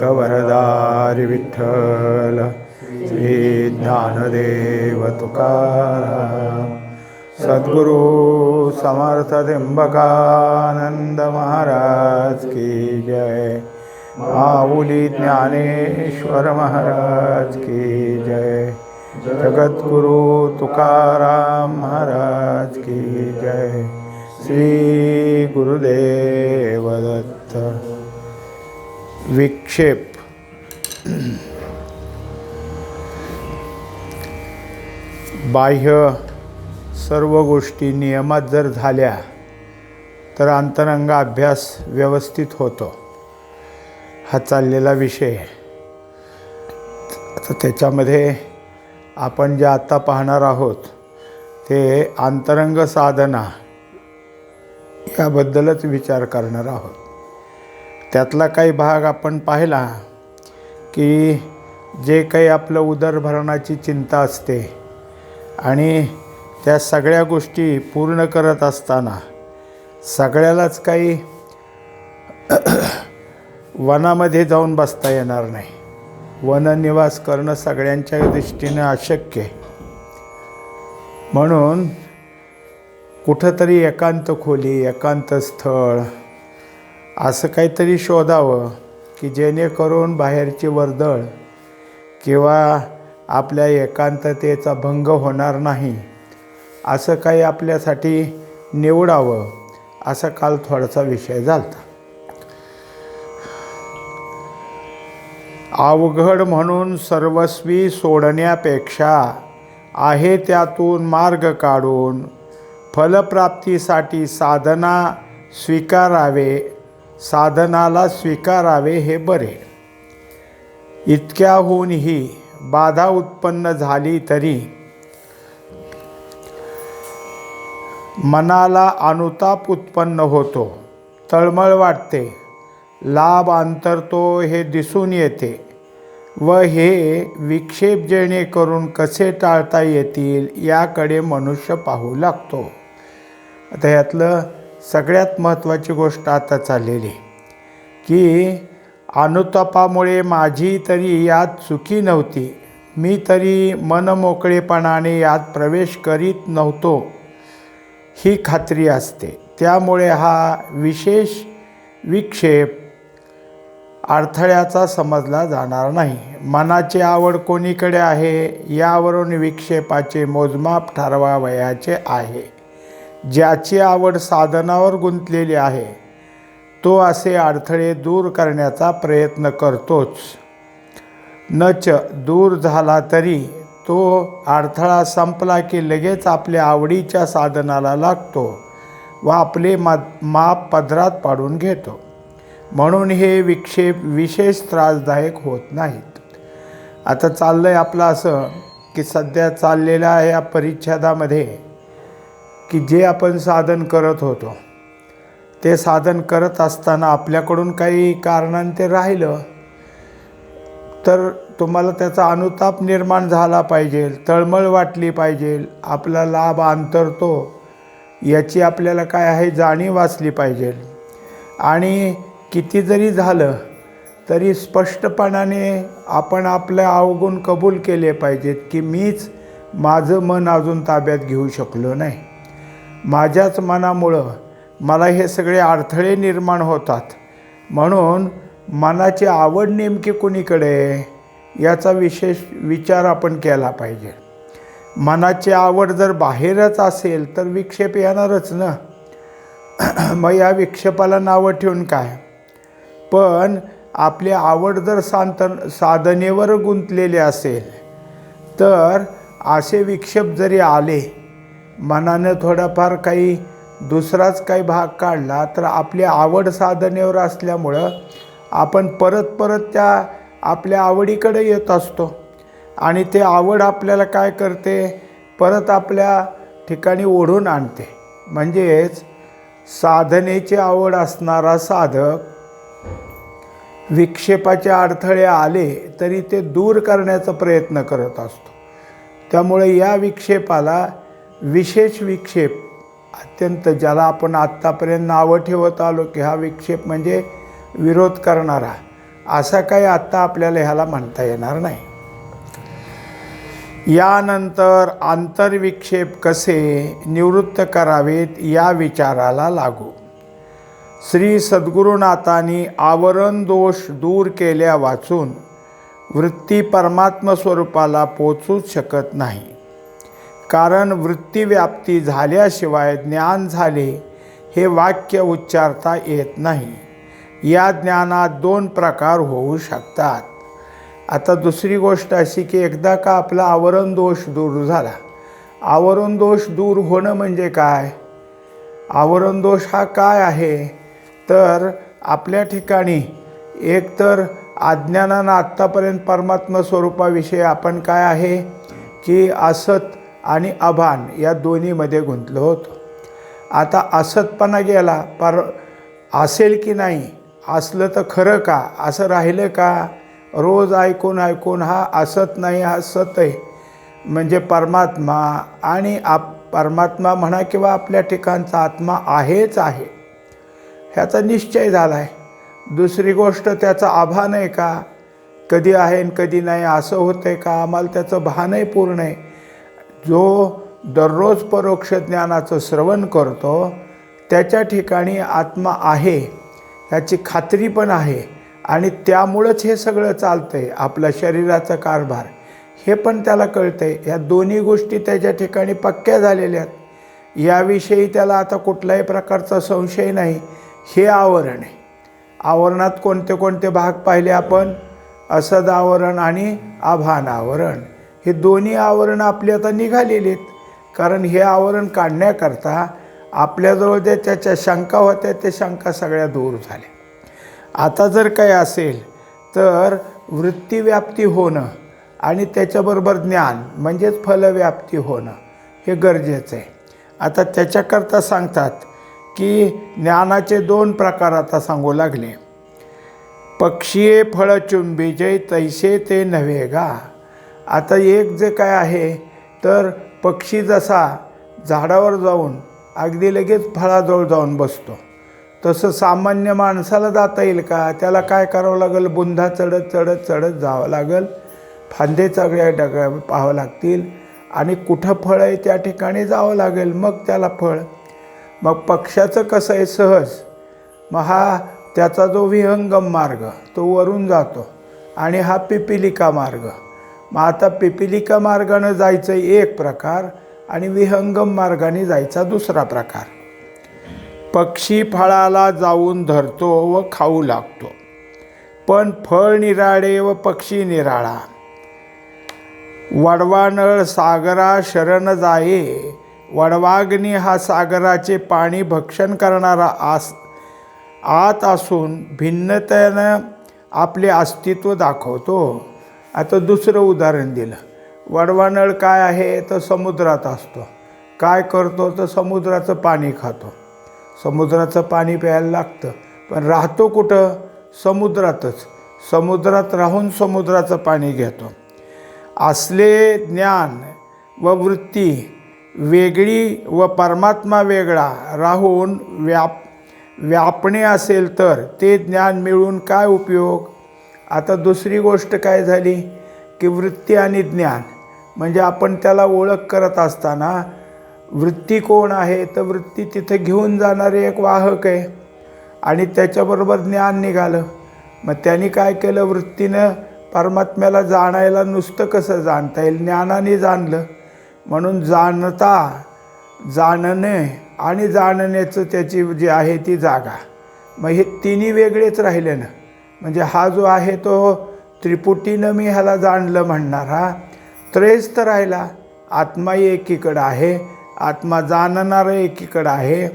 कवरदार विठ्ठल श्री ज्ञानदेव तुकाराम सद्गुरु समर्थ त्र्यंबकानंद महाराज की जय। माऊली ज्ञानेश्वर महाराज की जय। जगद्गुरु तुकाराम महाराज की जय। श्री गुरुदेव दत्त विक्षेप. बाह्य सर्व गोष्टी नियमात जर झाल्या तर अंतरंग अभ्यास व्यवस्थित होतो. हा चाललेला विषय तर त्याच्यामध्ये आपण जे आत्ता पाहणार आहोत ते अंतरंग साधना याबद्दलच विचार करणार आहोत. त्यातला काही भाग आपण पाहिला की जे काही आपलं उदरभरणाची चिंता असते आणि त्या सगळ्या गोष्टी पूर्ण करत असताना सगळ्यालाच काही वनामध्ये जाऊन बसता येणार नाही. वननिवास करणं सगळ्यांच्या दृष्टीनं अशक्य. म्हणून कुठंतरी एकांत खोली एकांत स्थळ असं काहीतरी शोधावं की जेणेकरून बाहेरची वर्दळ किंवा आपल्या एकांततेचा भंग होणार नाही. असं काही आपल्यासाठी निवडावं असा काल थोडासा विषय झाला अवघड म्हणून सर्वस्वी सोडण्यापेक्षा आहे त्यातून मार्ग काढून फलप्राप्तीसाठी साधना स्वीकारावे साधनाला स्वीकारावे हे बरे. इतक्याहूनही बाधा उत्पन्न झाली तरी मनाला अनुताप उत्पन्न होतो तळमळ वाटते लाभ अंतरतो हे दिसून येते व हे विक्षेप जेणेकरून कसे टाळता येतील याकडे मनुष्य पाहू लागतो. आता यातलं सगळ्यात महत्त्वाची गोष्ट आता चाललेली की अनुतापामुळे माझी तरी यात चुकी नव्हती. मी तरी मनमोकळेपणाने यात प्रवेश करीत नव्हतो. ही खात्री असते. त्यामुळे हा विशेष विक्षेप अडथळ्याचा समजला जाणार नाही. मनाची आवड कोणीकडे आहे यावरून विक्षेपाचे मोजमाप ठरवावयाचे आहे. ज्याची आवड साधनावर गुंतलेली आहे तो असे अडथळे दूर करण्याचा प्रयत्न करतोच. नच दूर झाला तरी तो अडथळा संपला की लगेच आपल्या आवडीच्या साधनाला लागतो व आपले मा माप पदरात पाडून घेतो. म्हणून हे विक्षेप विशेष त्रासदायक होत नाहीत. आता चाललं आहे आपलं असं की सध्या चाललेल्या या परिच्छेदामध्ये की जे आपण साधन करत होतो ते साधन करत असताना आपल्याकडून काही कारणांते राहिलं तर तुम्हाला त्याचा अनुताप निर्माण झाला पाहिजे तळमळ वाटली पाहिजे आपला लाभ अंतरतो याची आपल्याला काय आहे जाणीव असली पाहिजे. आणि किती जरी झालं तरी स्पष्टपणाने आपण आपल्या अवगुण कबूल केले पाहिजेत की मीच माझं मन अजून ताब्यात घेऊ शकलो नाही. माझ्याच मनामुळं मला हे सगळे अडथळे निर्माण होतात. म्हणून मनाची आवड नेमकी कुणीकडे? याचा विशेष विचार आपण केला पाहिजे. मनाची आवड जर बाहेरच असेल तर विक्षेप येणारच ना? मग या विक्षेपाला नावं ठेवून काय? पण आपली आवड जर सांत साधनेवर गुंतलेली असेल तर असे विक्षेप जरी आले मनानं थोडाफार काही दुसराच काही भाग काढला तर आपली आवड साधनेवर असल्यामुळं आपण परत परत त्या आपल्या आवडीकडे येत असतो. आणि ते आवड आपल्याला काय करते? परत आपल्या ठिकाणी ओढून आणते. म्हणजेच साधनेची आवड असणारा साधक विक्षेपाचे अडथळे आले तरी ते दूर करण्याचा प्रयत्न करत असतो. त्यामुळे या विक्षेपाला विशेष विक्षेप. अत्यंत ज्याला आपण आत्तापर्यंत नावं ठेवत आलो की हा विक्षेप म्हणजे विरोध करणारा असा काही आत्ता आपल्याला ह्याला म्हणता येणार नाही. यानंतर आंतरविक्षेप कसे निवृत्त करावेत या विचाराला लागू. श्री सद्गुरुनाथांनी आवरण दोष दूर केल्या वाचून वृत्ती परमात्म स्वरूपाला पोचूच शकत नाही. कारण वृत्तीव्याप्ती झाल्याशिवाय ज्ञान झाले हे वाक्य उच्चारता येत नाही. या ज्ञानात दोन प्रकार होऊ शकतात. आता दुसरी गोष्ट अशी की एकदा का आपला आवरण दोष दूर झाला. आवरण दोष दूर होणं म्हणजे काय? आवरण दोष हा काय आहे? तर आपल्या ठिकाणी एकतर अज्ञानानं आत्तापर्यंत परमात्मा स्वरूपाविषयी आपण काय आहे? की असत आणि अभान या दोन्हीमध्ये गुंतलो होतो. आता असतपणा गेला पर असेल की नाही असलं तर खरं का? असं राहिलं का? रोज ऐकून ऐकून हा असत नाही हा सत आहे. म्हणजे परमात्मा आणि आप परमात्मा म्हणा किंवा आपल्या ठिकाणचा आत्मा आहेच आहे. ह्याचा निश्चय झाला आहे दुसरी गोष्ट त्याचा आभान आहे का? कधी आहे आणि कधी नाही असं होतं आहे का? आम्हाला त्याचं भानही पूर्ण आहे. जो दररोज परोक्ष ज्ञानाचं श्रवण करतो त्याच्या ठिकाणी आत्मा आहे याची खात्री पण आहे आणि त्यामुळंच हे सगळं चालतं आहे आपल्या शरीराचा कारभार. हे पण त्याला कळतं आहे ह्या दोन्ही गोष्टी त्याच्या ठिकाणी पक्क्या झालेल्या आहेत. याविषयी त्याला आता कुठल्याही प्रकारचा संशय नाही. हे आवरण आहे. आवरणात कोणते कोणते भाग पाहिले आपण? असद आवरण आणि आभान आवरण. हे दोन्ही आवरण आपली आता निघालेली आहेत. कारण हे आवरण काढण्याकरता आपल्याजवळ ज्या त्याच्या शंका होत्या त्या शंका सगळ्या दूर झाल्या. आता जर काही असेल तर वृत्तीव्याप्ती होणं आणि त्याच्याबरोबर ज्ञान म्हणजेच फलव्याप्ती होणं हे गरजेचं आहे. आता त्याच्याकरता सांगतात की ज्ञानाचे दोन प्रकार आता सांगू लागले. पक्षीये फळचुंबीचे तैसे ते नव्हे गा. आता एक जे काय आहे तर पक्षी जसा झाडावर जाऊन अगदी लगेच फळाजवळ जाऊन बसतो. तसं सामान्य माणसाला जाता येईल का? त्याला काय करावं लागेल? बुंधा चढत चढत चढत जावं लागेल. फांदे सगळ्या डगळ्या पाहावं लागतील. आणि कुठं फळ आहे त्या ठिकाणी जावं लागेल. मग त्याला फळ. मग पक्षाचं कसं आहे? सहज. मग हा त्याचा जो विहंगम मार्ग तो वरून जातो. आणि हा पिपिलिका मार्ग. मग आता पिपिलिका मार्गानं जायचं एक प्रकार आणि विहंगम मार्गाने जायचा दुसरा प्रकार. पक्षी फळाला जाऊन धरतो व खाऊ लागतो. पण फळ निराळे व पक्षी निराळा. वडवानळ सागरा शरण जाये. वडवाग्नी हा सागराचे पाणी भक्षण करणारा आस आत असून भिन्नतेनं आपले अस्तित्व दाखवतो. आता दुसरं उदाहरण दिलं. वडवानळ काय आहे तर समुद्रात असतो. काय करतो तर समुद्राचं पाणी खातो. समुद्राचं पाणी प्यायला लागतं. पण राहतो कुठं? समुद्रातच. समुद्रात राहून समुद्राचं पाणी घेतो. असले ज्ञान व वृत्ती वेगळी व परमात्मा वेगळा राहून व्याप व्यापणे असेल तर ते ज्ञान मिळून काय उपयोग? आता दुसरी गोष्ट काय झाली? की वृत्ती आणि ज्ञान. म्हणजे आपण त्याला ओळख करत असताना वृत्ती कोण आहे? तर वृत्ती तिथं घेऊन जाणारे एक वाहक आहे. आणि त्याच्याबरोबर ज्ञान निघालं. मग त्यांनी काय केलं? वृत्तीनं परमात्म्याला जाणायला नुसतं कसं जाणता येईल? ज्ञानाने जाणलं. म्हणून जाणता जाणणे आणि जाणण्याचं त्याची जी आहे ती जागा. मग हे तिन्ही वेगळेच राहिले ना म्हणजे हा जो आहे तो त्रिपुटीनं मी ह्याला जाणलं म्हणणारा त्रयस्थ राहिला. आत्मा एकीकडं आहे. आत्मा जाणणारं एकीकडं आहे.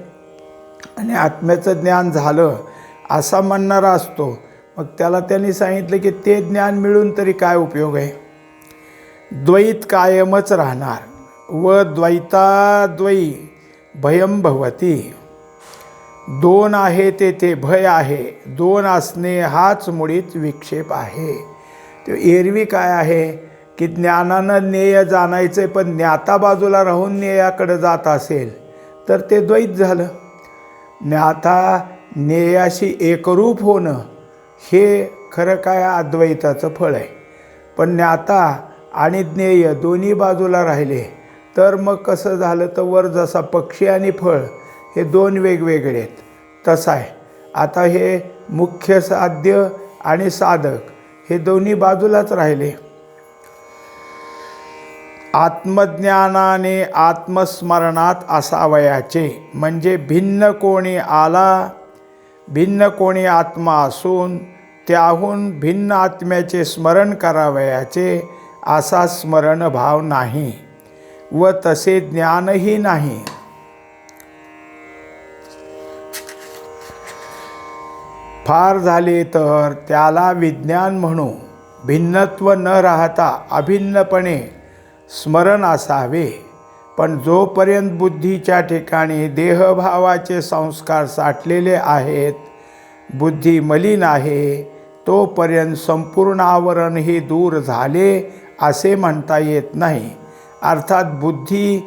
आणि आत्म्याचं ज्ञान झालं असा म्हणणारा असतो. मग त्याला त्यांनी सांगितलं की ते ज्ञान मिळून तरी काय उपयोग आहे? द्वैत कायमच राहणार. व द्वैताद्वयी भयम भवती. दोन आहे तेथे भय आहे. दोन असणे हाच मुळीत विक्षेप आहे. ते एरवी काय आहे? की ज्ञानानं ज्ञेय जाणायचं पण ज्ञाता बाजूला राहून ज्ञेयाकडे जात असेल तर ते द्वैत झालं. ज्ञाता ज्ञेयाशी एकरूप होणं हे खरं काय अद्वैताचं फळ आहे. पण ज्ञाता आणि ज्ञेय दोन्ही बाजूला राहिले तर मग कसं झालं? तर वर जसा पक्षी आणि फळ हे दोन वेगवेगळे आहेत. तसं आहे. आता हे मुख्य साध्य आणि साधक हे दोन्ही बाजूलाच राहिले. आत्मज्ञानाने आत्मस्मरणात असावयाचे. म्हणजे भिन्न कोणी आला भिन्न कोणी आत्मा असून त्याहून भिन्न आत्म्याचे स्मरण करावयाचे असा स्मरण भाव नाही व तसे ज्ञानही नाही. फार झाले तर त्याला विज्ञान म्हणू. भिन्नत्व न राहता अभिन्नपणे स्मरण असावे. पण जोपर्यंत बुद्धीच्या ठिकाणी देहभावाचे संस्कार साठलेले आहेत बुद्धी मलिन आहे तोपर्यंत संपूर्ण आवरण हे दूर झाले असे म्हणता येत नाही. अर्थात बुद्धी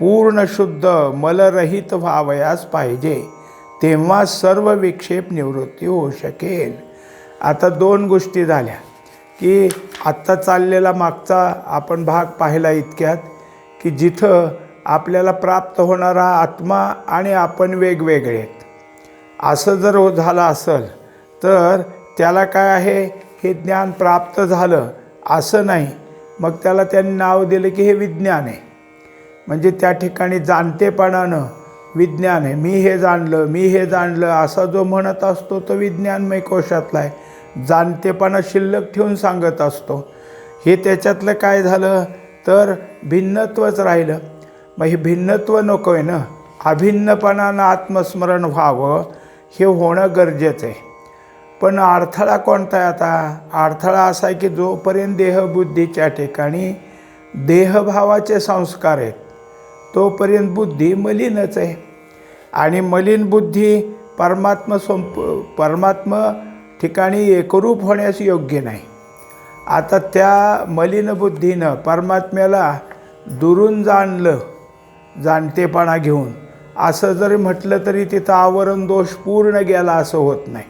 पूर्ण शुद्ध मलरहित व्हावयास पाहिजे. तेव्हा सर्व विक्षेप निवृत्ती होऊ शकेल. आता दोन गोष्टी झाल्या की आत्ता चाललेला मागचा आपण भाग पाहिला इतक्यात की जिथं आपल्याला प्राप्त होणारा आत्मा आणि आपण वेगवेगळे आहेत. असं जर हो झालं असेल तर त्याला काय आहे? हे ज्ञान प्राप्त झालं असं नाही. मग त्याला त्यांनी नाव दिलं की हे विज्ञान आहे. म्हणजे त्या ठिकाणी जाणतेपणानं विज्ञान आहे. मी हे जाणलं मी हे जाणलं असा जो म्हणत असतो तो विज्ञानमय कोशातला आहे. जाणतेपणा शिल्लक ठेवून सांगत असतो. हे त्याच्यातलं काय झालं? तर भिन्नत्वच राहिलं. मग हे भिन्नत्व नको आहे ना? अभिन्नपणानं आत्मस्मरण व्हावं हे होणं गरजेचं आहे. पण अडथळा कोणता आहे आता? अडथळा असा आहे की जोपर्यंत देहबुद्धीच्या ठिकाणी देहभावाचे संस्कार आहेत तोपर्यंत बुद्धी मलिनच आहे. आणि मलिन बुद्धी परमात्म संप परमात्म ठिकाणी एकरूप होण्यास योग्य नाही. आता त्या मलिन बुद्धीनं परमात्म्याला दुरून जाणलं जाणतेपणा घेऊन. असं जरी म्हटलं तरी तिथं आवरण दोष पूर्ण गेला असं होत नाही.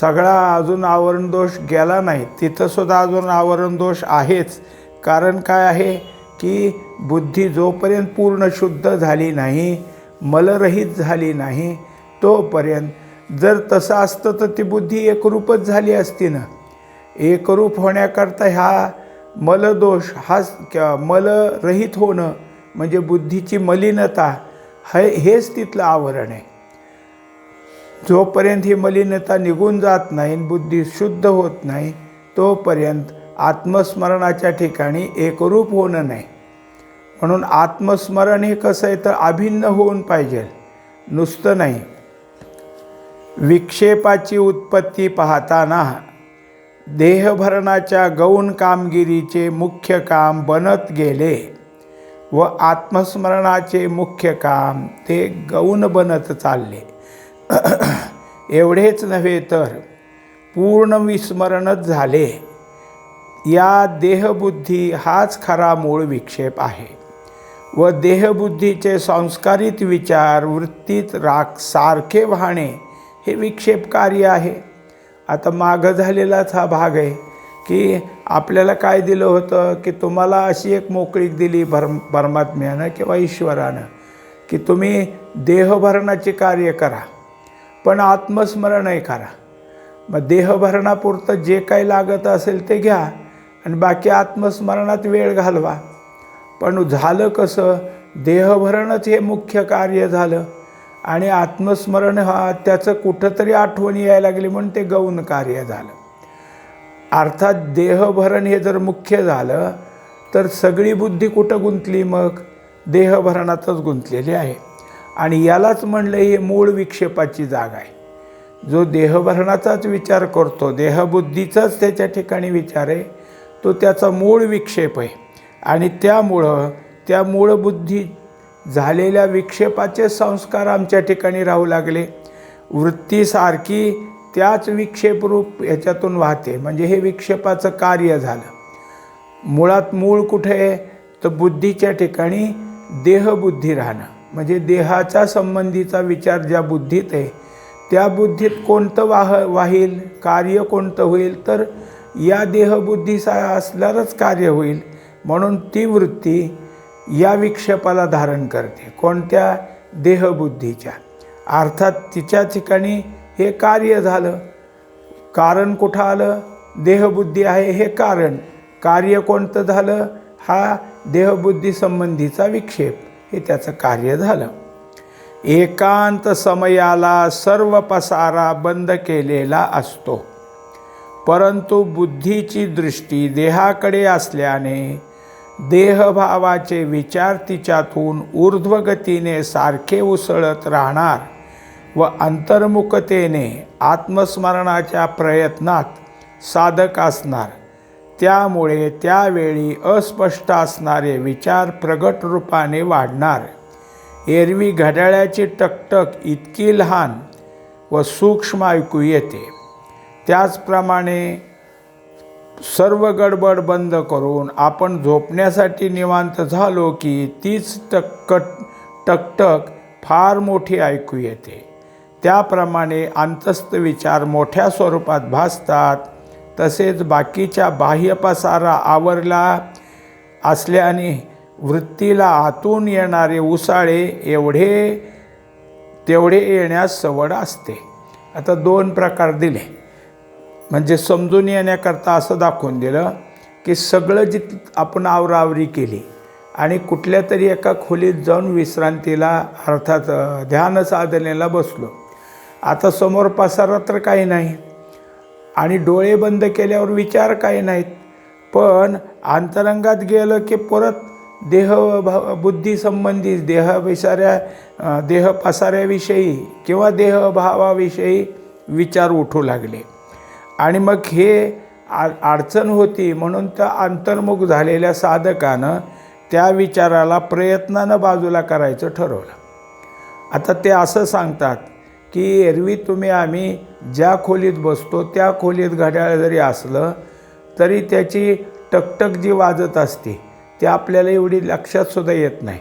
सगळा अजून आवरण दोष गेला नाही. तिथंसुद्धा अजून आवरण दोष आहेच. कारण काय आहे? की बुद्धी जोपर्यंत पूर्ण शुद्ध झाली नाही मलरहित झाली नाही तोपर्यंत जर तसं असतं तर ती बुद्धी एकरूपच झाली असती ना. एकरूप होण्याकरता ह्या मलदोष हाच किंवा मलरहित होणं म्हणजे बुद्धीची मलिनता हे हेच तिथलं आवरण आहे. जोपर्यंत ही मलिनता निघून जात नाही बुद्धी शुद्ध होत नाही तोपर्यंत आत्मस्मरणाच्या ठिकाणी एकरूप होणं नाही. म्हणून आत्मस्मरण हे कसं आहे तर अभिन्न होऊन पाहिजे. नुसतं नाही. विक्षेपाची उत्पत्ती पाहताना देहभरणाच्या गौण कामगिरीचे मुख्य काम बनत गेले व आत्मस्मरणाचे मुख्य काम ते गौण बनत चालले. एवढेच नव्हे तर पूर्ण विस्मरणच झाले. या देहबुद्धी हाच खरा मूळ विक्षेप आहे. व देहबुद्धीचे संस्कारित विचार वृत्तीत राख सारखे वाहणे हे विक्षेप कार्य आहे. आता मागं झालेलाच हा भाग आहे की आपल्याला काय दिलं होतं की तुम्हाला अशी एक मोकळीक दिली भर परमात्म्यानं किंवा ईश्वरानं की तुम्ही देहभरणाचे कार्य करा पण आत्मस्मरणही करा. मग देहभरणापुरतं जे काही लागत असेल ते घ्या आणि बाकी आत्मस्मरणात वेळ घालवा. पण झालं कसं? देहभरणच हे मुख्य कार्य झालं. आणि आत्मस्मरण हा त्याचं कुठंतरी आठवण यायला लागली म्हणून ते गौण कार्य झालं. अर्थात देहभरण हे जर मुख्य झालं तर सगळी बुद्धी कुठं गुंतली मग? देहभरणातच गुंतलेली आहे. आणि यालाच म्हणलं हे मूळ विक्षेपाची जागा आहे. जो देहभरणाचाच विचार करतो देहबुद्धीचाच त्याच्या ठिकाणी विचार आहे तो त्याचा मूळ विक्षेप आहे. आणि त्यामुळं त्या मूळ बुद्धी झालेल्या विक्षेपाचे संस्कार आमच्या ठिकाणी राहू लागले. वृत्तीसारखी त्याच विक्षेपरूप ह्याच्यातून वाहते. म्हणजे हे विक्षेपाचं कार्य झालं. मुळात मूळ कुठे आहे? तर बुद्धीच्या ठिकाणी देहबुद्धी राहणं. म्हणजे देहाच्या संबंधीचा विचार ज्या बुद्धीत आहे त्या बुद्धीत कोणतं वाह वाहील कार्य कोणतं होईल तर या देहबुद्धीचा असल्यावरच कार्य होईल म्हणून ती वृत्ती या विक्षेपाला धारण करते कोणत्या देहबुद्धीच्या? अर्थात तिच्या ठिकाणी हे कार्य झालं. कारण कुठं आलं? देहबुद्धी आहे हे कारण. कार्य कोणतं झालं? हा देहबुद्धी संबंधीचा विक्षेप. हे त्याचं कार्य झालं. एकांत समयाला सर्व पसारा बंद केलेला असतो. परंतु बुद्धीची दृष्टी देहाकडे असल्याने देहभावाचे विचार तिच्यातून ऊर्ध्वगतीने सारखे उसळत राहणार व अंतर्मुखतेने आत्मस्मरणाच्या प्रयत्नात साधक असणार. त्यामुळे त्यावेळी अस्पष्ट असणारे विचार प्रगट रूपाने वाढणार. एरवी घड्याळ्याची टकटक इतकी लहान व सूक्ष्म ऐकू येते. त्याचप्रमाणे सर्व गडबड बंद करून आपण झोपण्यासाठी निवांत झालो की तीच टक्कट टकटक फार मोठी ऐकू येते. त्याप्रमाणे अंतस्थ विचार मोठ्या स्वरूपात भासतात. तसेच बाकीच्या बाह्य पसारा आवरला असल्याने वृत्तीला आतून येणारे उसाळे एवढे तेवढे येण्यास सवड असते. आता दोन प्रकार दिले. म्हणजे समजून येण्याकरता असं दाखवून दिलं की सगळं जित आपण आवरावरी केली आणि कुठल्या तरी एका खोलीत जाऊन विश्रांतीला अर्थात ध्यान साधनेला बसलो. आता समोर पसारा तर काही नाही आणि डोळे बंद केल्यावर विचार काही नाहीत. पण अंतरंगात गेलं की परत देह भा देहविसाऱ्या संबंधी देह पसाऱ्याविषयी किंवा देहभावाविषयी विचार उठू लागले. आणि मग हे आ अडचण होती म्हणून त्या अंतर्मुख झालेल्या साधकानं त्या विचाराला प्रयत्नानं बाजूला करायचं ठरवलं. आता ते असं सांगतात की एरवी तुम्ही आम्ही ज्या खोलीत बसतो त्या खोलीत घड्याळ जरी असलं तरी त्याची टकटक जी वाजत असते ते आपल्याला एवढी लक्षातसुद्धा येत नाही.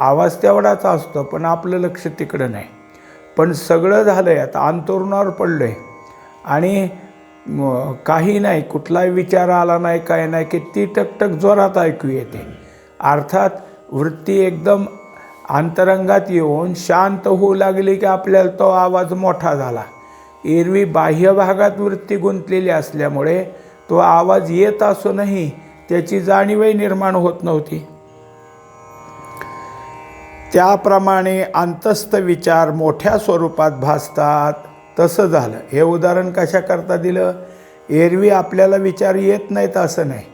आवाज तेवढाच असतो पण आपलं लक्ष तिकडं नाही. पण सगळं झालं आहे आता अंतरुणावर पडलं आहे आणि काही नाही कुठलाही विचार आला नाही काय नाही की ती टकटक जोरात ऐकू येते. अर्थात वृत्ती एकदम अंतरंगात येऊन शांत होऊ लागली की आपल्याला तो आवाज मोठा झाला. एरवी बाह्य भागात वृत्ती गुंतलेली असल्यामुळे तो आवाज येत असूनही त्याची जाणीवही निर्माण होत नव्हती. त्याप्रमाणे अंतस्थ विचार मोठ्या स्वरूपात भासतात. तसं झालं. हे उदाहरण कशाकरता दिलं? एरवी आपल्याला विचार येत नाहीत असं नाही.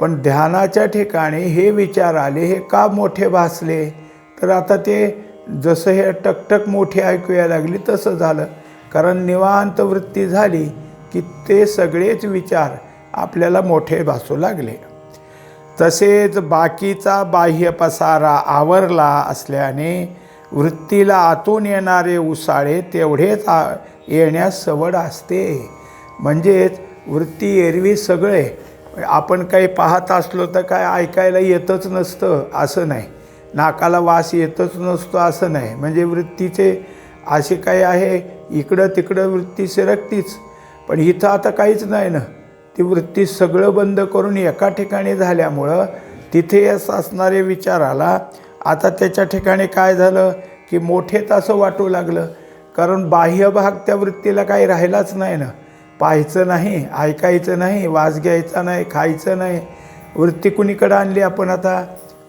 पण ध्यानाच्या ठिकाणी हे विचार आले हे का मोठे भासले? तर आता ते जसं हे टकटक मोठी ऐकूया लागली तसं झालं. कारण निवांत वृत्ती झाली की ते सगळेच विचार आपल्याला मोठे भासू लागले. तसेच बाकीचा बाह्य पसारा आवरला असल्याने वृत्तीला आतून येणारे उसाळे तेवढेच आ येण्यास सवड असते. म्हणजेच वृत्ती एरवी सगळे. आपण काही पाहत असलो तर काय ऐकायला येतच नसतं असं नाही. नाकाला वास येतच नसतो असं नाही. म्हणजे वृत्तीचे असे काही आहे इकडं तिकडं वृत्ती सिरकतीच. पण इथं आता काहीच नाही ना. ती वृत्ती सगळं बंद करून एका ठिकाणी झाल्यामुळं तिथे अस- असणारे विचाराला आता त्याच्या ठिकाणी काय झालं की मोठेच असं वाटू लागलं. कारण बाह्य भाग त्या वृत्तीला काही राहिलाच नाही ना. पाहायचं नाही ऐकायचं नाही वास घ्यायचा नाही खायचं नाही. वृत्ती कुणीकडं आणली आपण आता?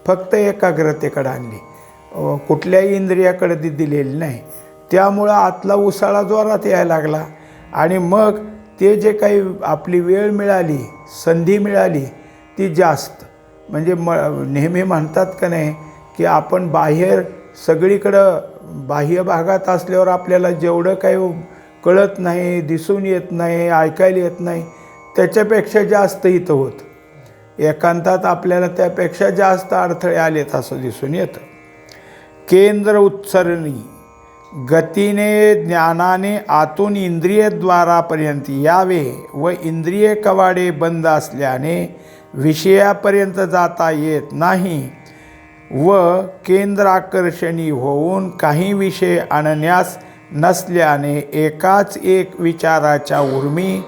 फक्त एकाग्रतेकडं आणली. कुठल्याही इंद्रियाकडे ती दिलेली नाही. त्यामुळं आतला उसाळा जोरात यायला लागला. आणि मग ते जे काही आपली वेळ मिळाली संधी मिळाली ती जास्त. म्हणजे म नेहमी म्हणतात का नाही की आपण बाहेर सगळीकडं बाह्य भागात असल्यावर आपल्याला जेवढं काही कळत नाही दिसून येत नाही ऐकायला येत नाही त्याच्यापेक्षा जास्त इथं होतं. एकांतात आपल्याला त्यापेक्षा जास्त अडथळे आलेत असं दिसून येतं. केंद्र उत्सरणी गतीने ज्ञानाने आतून इंद्रियद्वारापर्यंत यावे व इंद्रिय कवाडे बंद असल्याने विषयापर्यंत जाता येत नाही. व केंद्राकर्षणी होऊन काही विषय आणण्यास नसल्याने एकाच एक विचाराच्या उर्मी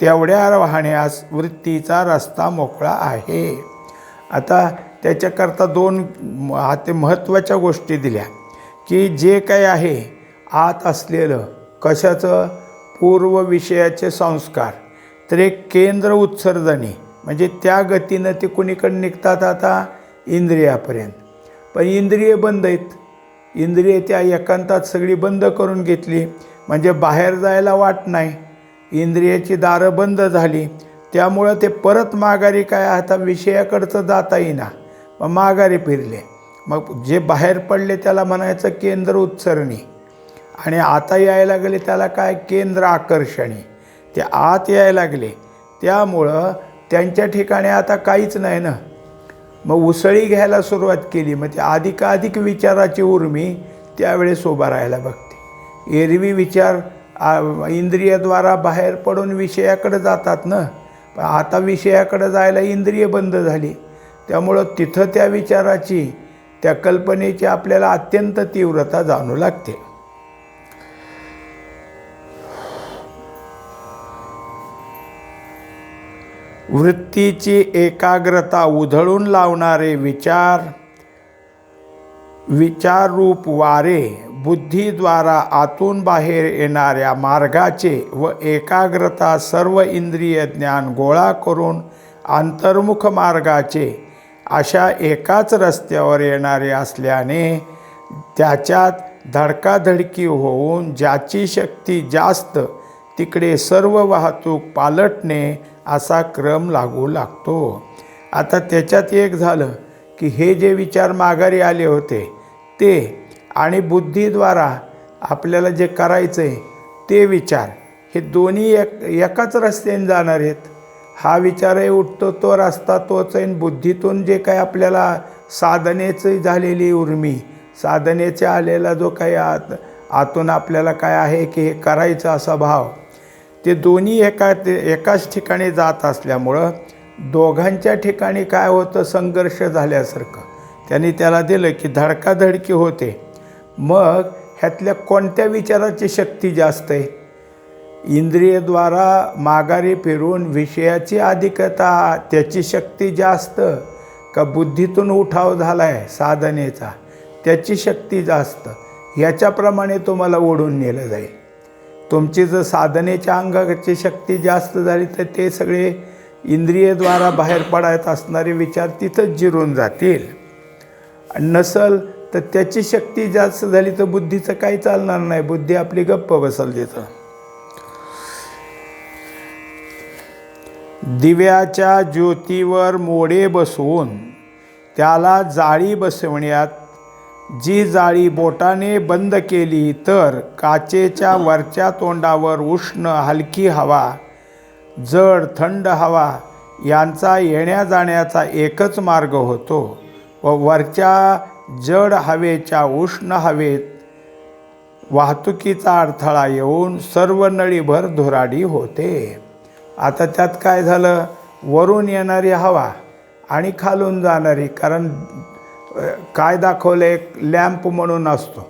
तेवढ्या राहण्यास वृत्तीचा रस्ता मोकळा आहे. आता त्याच्याकरता दोन म- हाते महत्त्वाच्या गोष्टी दिल्या की जे काही आहे आत असलेलं कशाचं पूर्व विषयाचे संस्कार तर एक केंद्र उत्सर्जनी म्हणजे त्या गतीनं ते कुणीकडे निघतात आता? इंद्रियापर्यंत. पण इंद्रिय बंद आहेत. इंद्रिय त्या एकांतात सगळी बंद करून घेतली. म्हणजे बाहेर जायला वाट नाही. इंद्रियाची दारं बंद झाली. त्यामुळं ते परत माघारी काय आता विषयाकडचं जाता येईना. मग माघारी फिरले. मग जे बाहेर पडले त्याला म्हणायचं केंद्र उत्सरणी आणि आता यायला लागले त्याला काय केंद्र आकर्षणी. ते आत यायला लागले. त्यामुळं त्यांच्या ठिकाणी आता काहीच नाही ना. मग उसळी घ्यायला सुरुवात केली. मग ते अधिकाधिक विचाराची उर्मी त्यावेळेस उभा राहायला बघते. एरवी विचार इंद्रियद्वारा इंद्रियाद्वारा बाहेर पडून विषयाकडे जातात ना? पण आता विषयाकडे जायला इंद्रिय बंद झाली. त्यामुळं तिथं त्या विचाराची त्या कल्पनेची आपल्याला अत्यंत तीव्रता जाणू लागते. वृत्तीची एकाग्रता उधळून लावणारे विचार विचाररूप वारे बुद्धीद्वारा आतून बाहेर येणाऱ्या मार्गाचे व एकाग्रता सर्व इंद्रिय ज्ञान गोळा करून अंतर्मुख मार्गाचे अशा एकाच रस्त्यावर येणारे असल्याने त्याच्यात धडकाधडकी होऊन ज्याची शक्ती जास्त तिकडे सर्व वाहतूक पालटणे असा क्रम लागू लागतो. आता त्याच्यात एक झालं की हे जे विचार माघारी आले होते ते आणि बुद्धीद्वारा आपल्याला जे करायचं आहे ते विचार हे दोन्ही एक एकाच रस्त्याने जाणार आहेत. हा विचारही उठतो तो रस्ता तोच आहे आणि बुद्धीतून जे काही आपल्याला साधनेची झालेली उर्मी साधनेचे आलेला जो काही आत आतून आपल्याला काय आहे की हे करायचं असा भाव ते दोन्ही एका एकाच ठिकाणी जात असल्यामुळं दोघांच्या ठिकाणी काय होतं संघर्ष झाल्यासारखं. त्यांनी त्याला दिलं की धडकाधडकी होते. मग ह्यातल्या कोणत्या विचाराची शक्ती जास्त आहे? इंद्रियद्वारा माघारी फिरून विषयाची अधिकता त्याची शक्ती जास्त का बुद्धीतून उठाव झाला आहे साधनेचा त्याची शक्ती जास्त? ह्याच्याप्रमाणे तुम्हाला ओढून नेलं जाईल. तुमची जर साधनेच्या अंगाची शक्ती जास्त झाली तर ते सगळे इंद्रियद्वारा बाहेर पडायत असणारे विचार तिथंच जिरून जातील. आणि नसल तर त्याची शक्ती जास्त झाली तर बुद्धीचं काही चालणार नाही. बुद्धी आपली गप्प बसल तिथं. दिव्याच्या ज्योतीवर मोडे बसवून त्याला जाळी बसवण्यात जी जाळी बोटाने बंद केली तर काचेच्या वरच्या तोंडावर उष्ण हलकी हवा जड थंड हवा यांचा येण्या जाण्याचा एकच मार्ग होतो व वरच्या जड हवेच्या उष्ण हवेत वाहतुकीचा अडथळा येऊन सर्व नळीभर धुराडी होते. आता त्यात काय झालं? वरून येणारी हवा आणि खालून जाणारी कारण काय दाखवलं एक लॅम्प म्हणून असतो.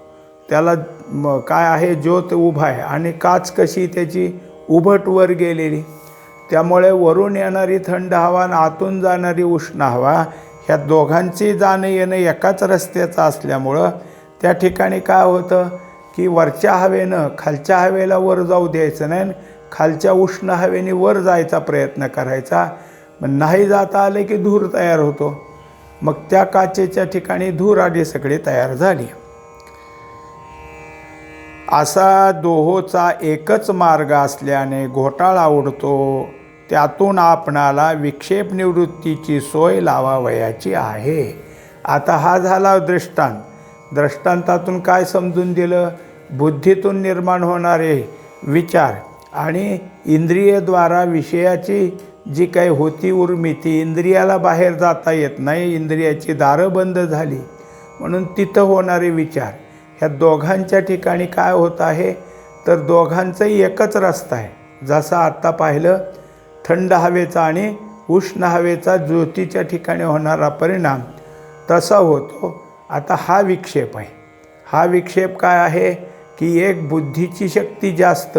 त्याला म, काय आहे? ज्योत उभा आहे. आणि काच कशी त्याची? उभट वर गेलेली. त्यामुळे वरून येणारी थंड हवा आणि आतून जाणारी उष्ण हवा ह्या दोघांची जाणं येणं एकाच रस्त्याचं असल्यामुळं त्या ठिकाणी काय होतं की वरच्या हवेनं खालच्या हवेला वर जाऊ द्यायचं नाही. आणि खालच्या उष्ण हवेने वर जायचा प्रयत्न करायचा. मग नाही जाता आले की धूर तयार होतो. मग त्या काचेच्या ठिकाणी धूर आडी सगळी तयार झाली. असा दोहोचा एकच मार्ग असल्याने घोटाळा उडतो. त्यातून आपणाला विक्षेप निवृत्तीची सोय लावावयाची आहे. आता हा झाला दृष्टांत. दृष्टांतातून काय समजून दिलं? बुद्धीतून निर्माण होणारे विचार आणि इंद्रियद्वारा विषयाची जी काही होती उर्मी ती इंद्रियाला बाहेर जाता येत नाही इंद्रियाची दारं बंद झाली. म्हणून तिथं होणारे विचार ह्या दोघांच्या ठिकाणी काय होत आहे? तर दोघांचाही एकच रस्ता आहे. जसं आत्ता पाहिलं थंड हवेचा आणि उष्ण हवेचा ज्योतीच्या ठिकाणी होणारा परिणाम तसा होतो. आता हा विक्षेप आहे. हा विक्षेप काय आहे? की एक बुद्धीची शक्ती जास्त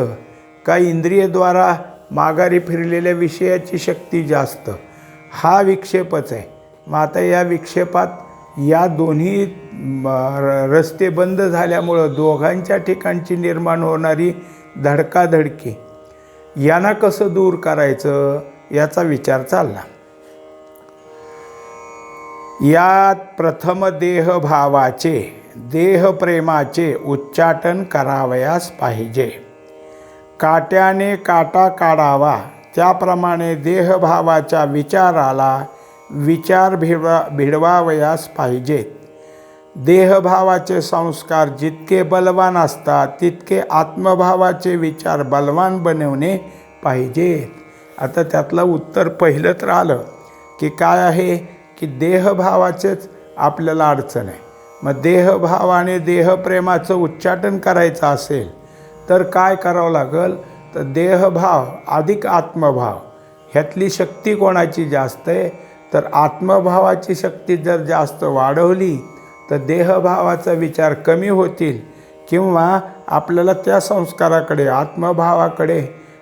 का इंद्रियद्वारा माघारी फिरलेल्या विषयाची शक्ती जास्त. हा विक्षेपच आहे. मग आता या विक्षेपात या दोन्ही र- रस्ते बंद झाल्यामुळं दोघांच्या ठिकाणची निर्माण होणारी धडकाधडकी. यांना कसं दूर करायचं? याचा विचार चालला. यात प्रथम देहभावाचे देहप्रेमाचे उच्चाटन करावयास पाहिजे. काट्याने काटा काढावा. त्याप्रमाणे देहभावाच्या विचाराला विचार भिडवा भिडवावयास पाहिजेत. देहभावाचे संस्कार जितके बलवान असतात तितके आत्मभावाचे विचार बलवान बनवणे पाहिजेत. आता त्यातलं उत्तर पहिलं तर आलं की काय आहे? की देहभावाचेच आपल्याला अडचण आहे. मग देहभावाने देहप्रेमाचं उच्चाटन करायचं असेल तर काय करावं लागेल? तर देहभाव अधिक आत्मभाव. ह्यातली शक्ती कोणाची जास्त आहे? तर आत्मभावाची शक्ती जर जास्त वाढवली तर देहभावाचा विचार कमी होतील किंवा आपल्याला त्या संस्काराकडे आत्मभावाकडे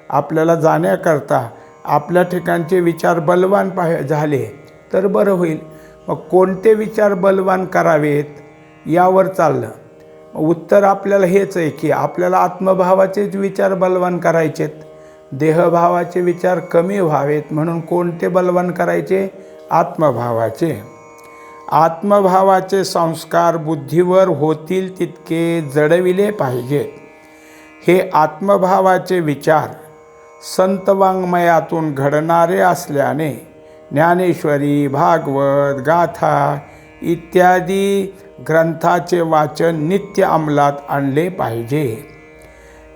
आपल्याला जाण्याकरता आपल्या ठिकाणचे विचार बलवान पाह झाले तर बरं होईल. मग कोणते विचार बलवान करावेत? यावर चाललं उत्तर आपल्याला हेच आहे की आपल्याला आत्मभावाचेच विचार बलवान करायचेत देहभावाचे विचार कमी व्हावेत म्हणून कोणते बलवान करायचे? आत्मभावाचे. आत्मभावाचे संस्कार बुद्धीवर होतील तितके जडविले पाहिजेत हे आत्मभावाचे विचार संत वाङ्मयातून घडणारे असल्याने ज्ञानेश्वरी भागवत गाथा इत्यादी ग्रंथाचे वाचन नित्य अंमलात आणले पाहिजे.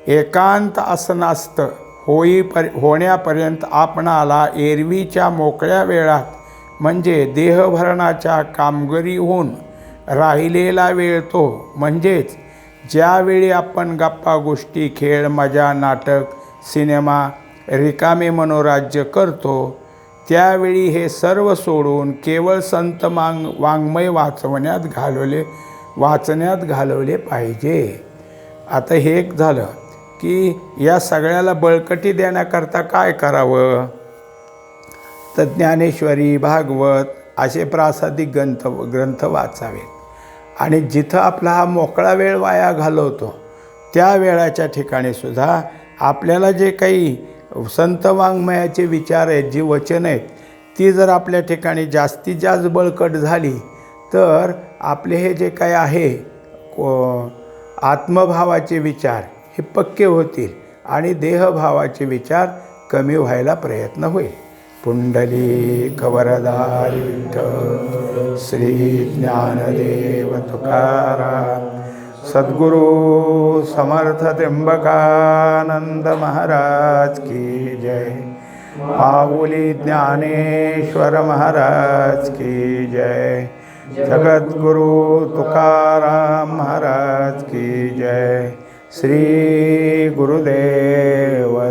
एकांत आसनास्त होईपर होण्यापर्यंत आपणाला एरवीच्या मोकळ्या वेळात म्हणजे देहभरणाच्या कामगिरीहून राहिलेला वेळ तो म्हणजेच ज्यावेळी आपण गप्पा गोष्टी खेळ मजा नाटक सिनेमा रिकामे मनोराज्य करतो त्यावेळी हे सर्व सोडून केवळ संत मांग वाङ्मय वाचवण्यात घालवले वाचण्यात घालवले पाहिजे. आता हे एक झालं की या सगळ्याला बळकटी देण्याकरता काय करावं? तर ज्ञानेश्वरी भागवत असे प्रासादिक ग्रंथ ग्रंथ वाचावेत. आणि जिथं आपला हा मोकळा वेळ वाया घालवतो त्या वेळाच्या ठिकाणी सुद्धा आपल्याला जे काही संत वाङ्मयाचे विचार आहेत जी वचन आहेत ती जर आपल्या ठिकाणी जास्तीत जास्त बळकट झाली तर आपले हे जे काय आहे को- आत्मभावाचे विचार हे पक्के होतील आणि देहभावाचे विचार कमी व्हायला प्रयत्न होईल. पुंडली कवरदारी विठ्ठल श्री ज्ञानदेव तुकाराम. सद्गुरु समर्थ त्र्यंबकानंद महाराज की जय। माऊली ज्ञानेश्वर महाराज की जय। जगद्गुरु तुकाराम महाराज की जय। श्री गुरुदेव